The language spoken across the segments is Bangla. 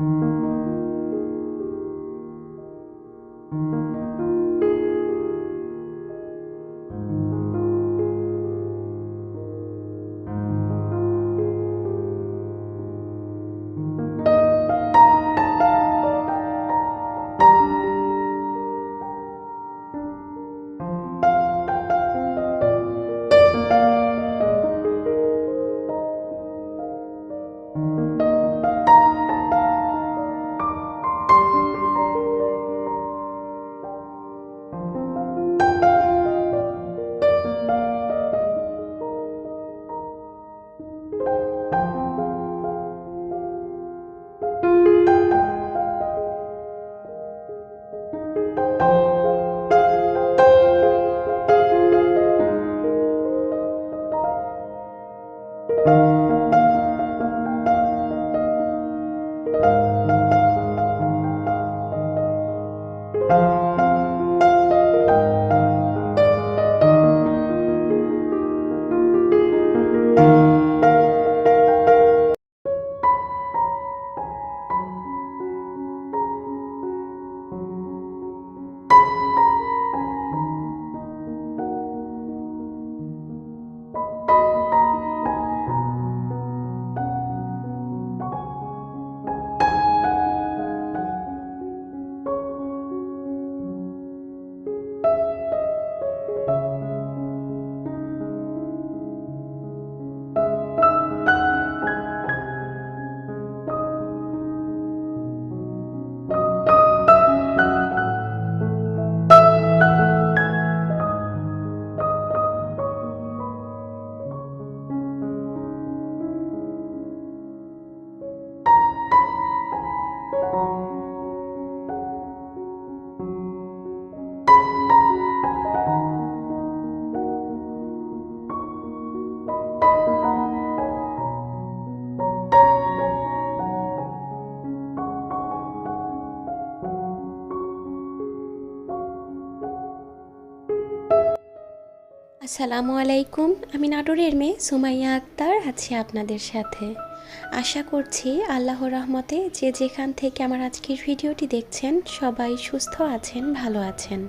thank you. আসসালামু আলাইকুম। আমি নাটোরের মেয়ে সুমাইয়া আক্তার আছি আপনাদের সাথে। আশা করছি আল্লাহর রহমতে যে যেখান থেকে আমার আজকের ভিডিওটি দেখছেন, সবাই সুস্থ আছেন, ভালো আছেন।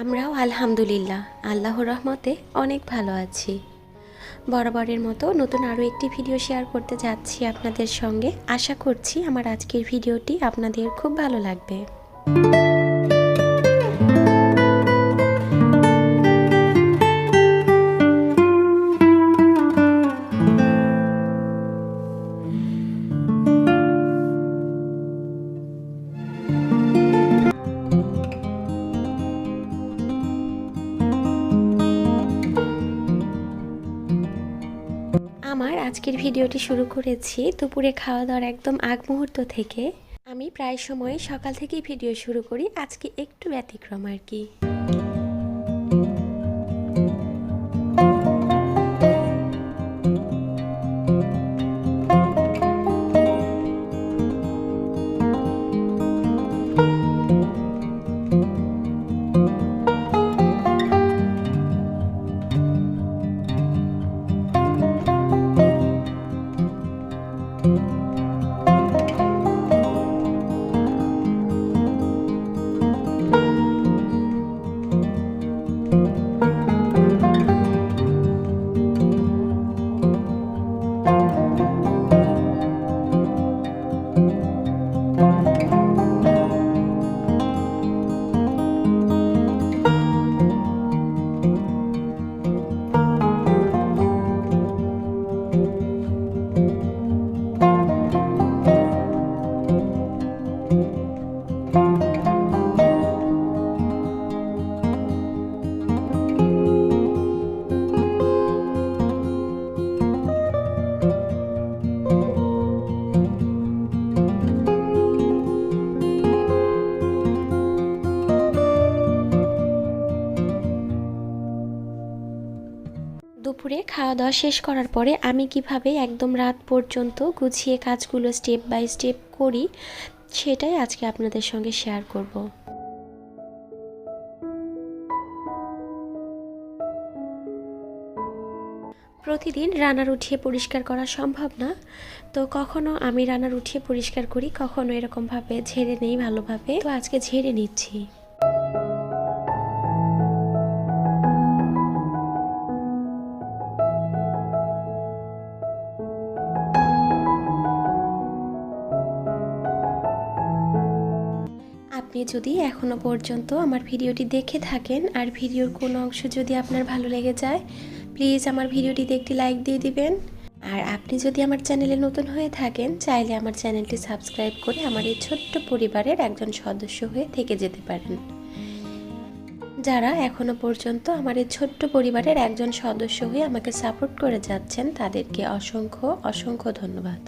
আমরাও আলহামদুলিল্লাহ আল্লাহ রহমতে অনেক ভালো আছি। বরাবরের মতো নতুন আরও একটি ভিডিও শেয়ার করতে যাচ্ছি আপনাদের সঙ্গে। আশা করছি আমার আজকের ভিডিওটি আপনাদের খুব ভালো লাগবে। ভিডিওটি শুরু করেছি দুপুরে খাওয়া দাওয়ার একদম আগ মুহূর্ত থেকে। আমি প্রায় সময় সকাল থেকেই ভিডিও শুরু করি, আজকে একটু ব্যতিক্রম আর কি। দুপুরে খাওয়া দাওয়া শেষ করার পরে আমি কীভাবে একদম রাত পর্যন্ত গুছিয়ে কাজগুলো স্টেপ বাই স্টেপ করি, সেটাই আজকে আপনাদের সঙ্গে শেয়ার করব। প্রতিদিন রানার উঠিয়ে পরিষ্কার করা সম্ভব না। তো কখনো আমি রানার উঠিয়ে পরিষ্কার করি, কখনো এরকমভাবে ঝেড়ে নেই ভালোভাবে। তো আজকে ঝেড়ে নিচ্ছি। আপনি যদি এখনও পর্যন্ত আমার ভিডিওটি দেখে থাকেন আর ভিডিওর কোনো অংশ যদি আপনার ভালো লেগে যায় প্লিজ আমার ভিডিওটিতে একটি লাইক দিয়ে দিবেন। আর আপনি যদি আমার চ্যানেলে নতুন হয়ে থাকেন, চাইলে আমার চ্যানেলটি সাবস্ক্রাইব করে আমার এই ছোট্ট পরিবারের একজন সদস্য হয়ে থেকে যেতে পারেন। যারা এখনও পর্যন্ত আমার এই ছোট্ট পরিবারের একজন সদস্য হয়ে আমাকে সাপোর্ট করে যাচ্ছেন, তাদেরকে অসংখ্য অসংখ্য ধন্যবাদ।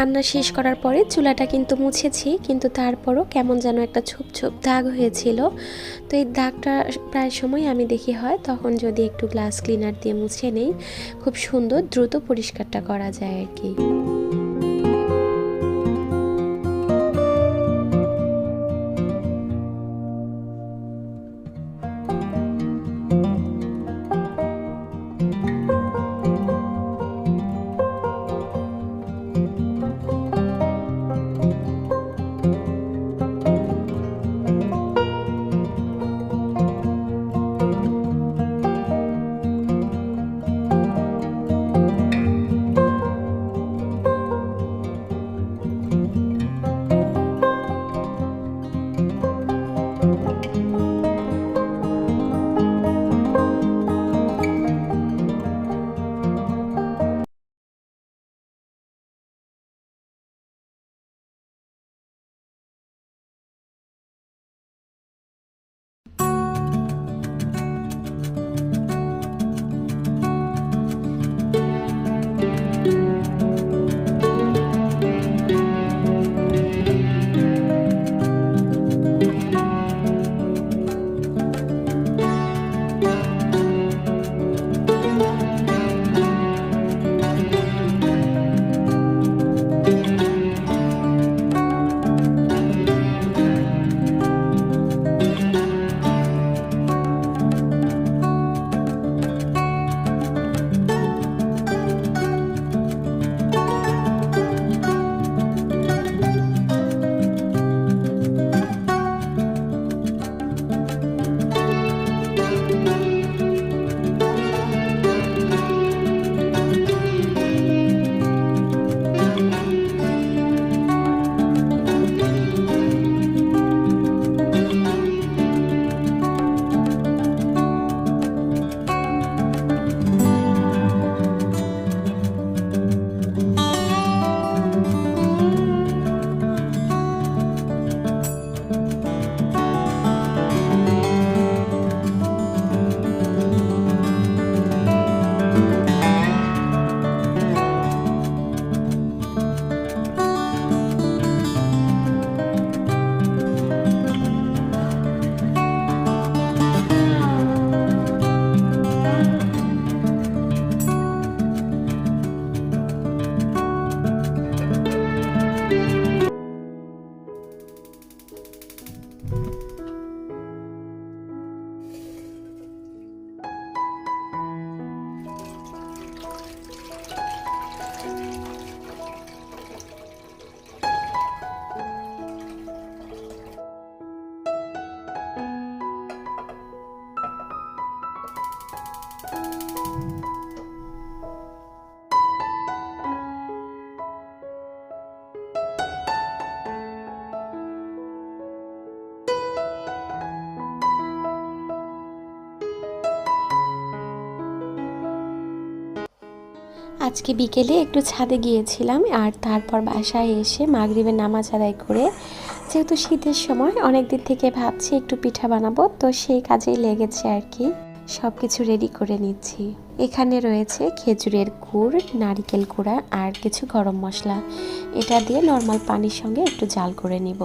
রান্না শেষ করার পরে চুলাটা কিন্তু মুছেছি, কিন্তু তারপরও কেমন যেন একটা ছোপ ছোপ দাগ হয়েছিল। তো এই দাগটা প্রায় সময় আমি দেখি হয়, তখন যদি একটু গ্লাস ক্লিনার দিয়ে মুছে নেই, খুব সুন্দর দ্রুত পরিষ্কারটা করা যায় আর কি। আজকে বিকেলে একটু ছাদে গিয়েছিলাম আর তারপর বাসায় এসে মাগরিবের নামাজ আদায় করে, যেহেতু শীতের সময় অনেক দিন থেকে ভাবছি একটু পিঠা বানাবো, তো সেই কাজেই লেগেছে আর কি। সব কিছু রেডি করে নিচ্ছি। এখানে রয়েছে খেজুরের গুড়, নারিকেল কুড়া আর কিছু গরম মশলা। এটা দিয়ে নর্মাল পানির সঙ্গে একটু জাল করে নিব।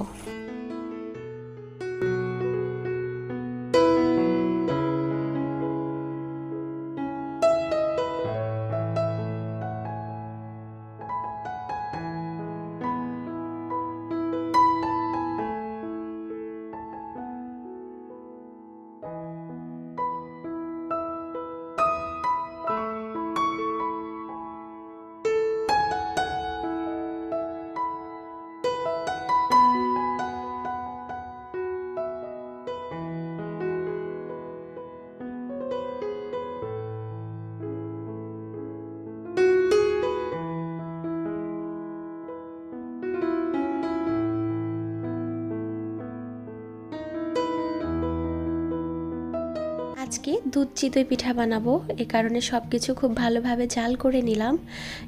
দুধ চিতই পিঠা বানাবো। এ কারণে সব কিছু খুব ভালোভাবে জাল করে নিলাম।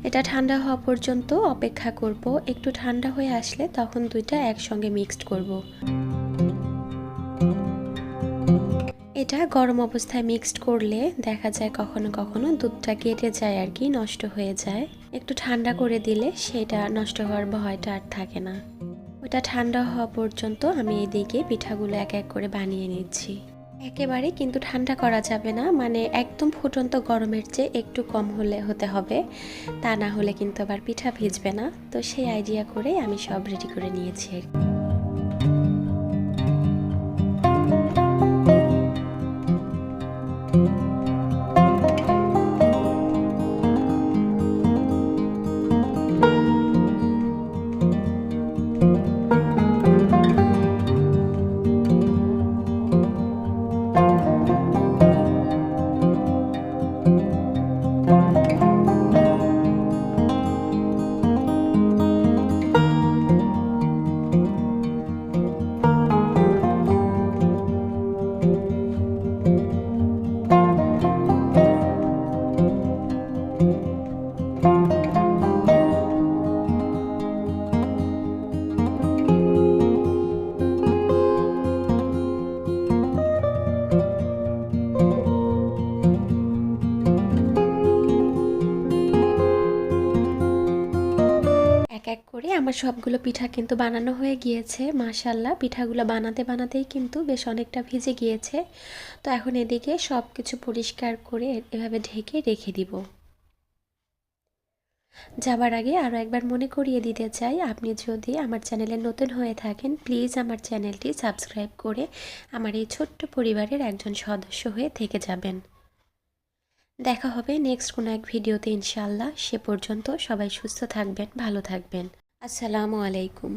এটা ঠান্ডা হওয়া পর্যন্ত অপেক্ষা করব। একটু ঠান্ডা হয়ে আসলে তখন দুইটা একসঙ্গে মিক্সড করব। এটা গরম অবস্থায় মিক্সড করলে দেখা যায় কখনো কখনো দুধটা কেটে যায় আর কি, নষ্ট হয়ে যায়। একটু ঠান্ডা করে দিলে সেটা নষ্ট হওয়ার ভয়টা আর থাকে না। ওটা ঠান্ডা হওয়া পর্যন্ত আমি এদিকে পিঠাগুলো এক এক করে বানিয়ে নিচ্ছি। একেবারে কিন্তু ঠান্ডা করা যাবে না মানে একদম ফুটন্ত গরমের চেয়ে একটু কম হলে হতে হবে, তা না হলে কিন্তু আবার পিঠা ভিজবে না তো সেই আইডিয়া করে আমি সব রেডি করে নিয়েছি আর কি। আমার সবগুলো পিঠা কিন্তু বানানো হয়ে গিয়েছে মাশাল্লাহ পিঠাগুলো বানাতে বানাতেই কিন্তু বেশ অনেকটা ভিজে গিয়েছে। তো এখন এদিকে সব কিছু পরিষ্কার করে এভাবে ঢেকে রেখে দিব। যাবার আগে আরও একবার মনে করিয়ে দিতে চাই, আপনি যদি আমার চ্যানেলে নতুন হয়ে থাকেন, প্লিজ আমার চ্যানেলটি সাবস্ক্রাইব করে আমার এই ছোট্ট পরিবারের একজন সদস্য হয়ে থেকে যাবেন। দেখা হবে নেক্সট কোনো এক ভিডিওতে ইনশাল্লাহ সে পর্যন্ত সবাই সুস্থ থাকবেন, ভালো থাকবেন। আসসালামু আলাইকুম